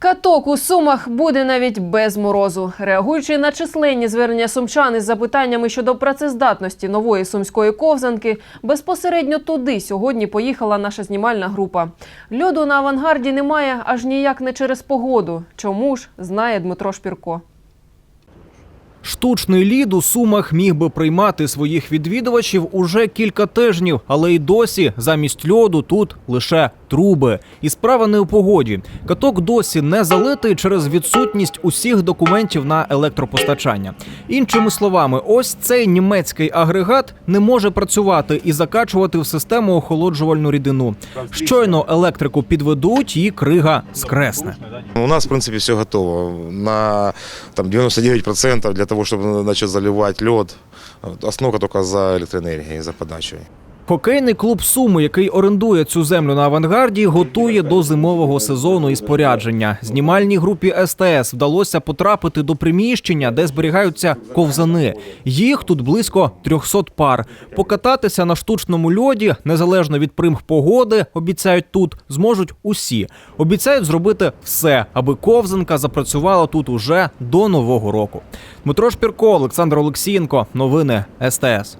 Каток у Сумах буде навіть без морозу. Реагуючи на численні звернення сумчан із запитаннями щодо працездатності нової сумської ковзанки, безпосередньо туди сьогодні поїхала наша знімальна група. Льоду на авангарді немає аж ніяк не через погоду. Чому ж знає Дмитро Шпірко. Штучний лід у Сумах міг би приймати своїх відвідувачів уже кілька тижнів, але й досі замість льоду тут лише труби. І справа не у погоді. Каток досі не залитий через відсутність усіх документів на електропостачання. Іншими словами, ось цей німецький агрегат не може працювати і закачувати в систему охолоджувальну рідину. Щойно електрику підведуть, і крига скресне. У нас, в принципе, все готово. На там, 99% для того, чтобы начать заливать лед. Вот, Основа только за электроэнергией, за подачей. Хокейний клуб Суми, який орендує цю землю на авангарді, готує до зимового сезону і спорядження. Знімальній групі СТС вдалося потрапити до приміщення, де зберігаються ковзани. Їх тут близько 300 пар. Покататися на штучному льоді, незалежно від примх погоди, обіцяють тут, зможуть усі. Обіцяють зробити все, аби ковзанка запрацювала тут уже до нового року. Дмитро Шпірко, Олександр Олексієнко. Новини СТС.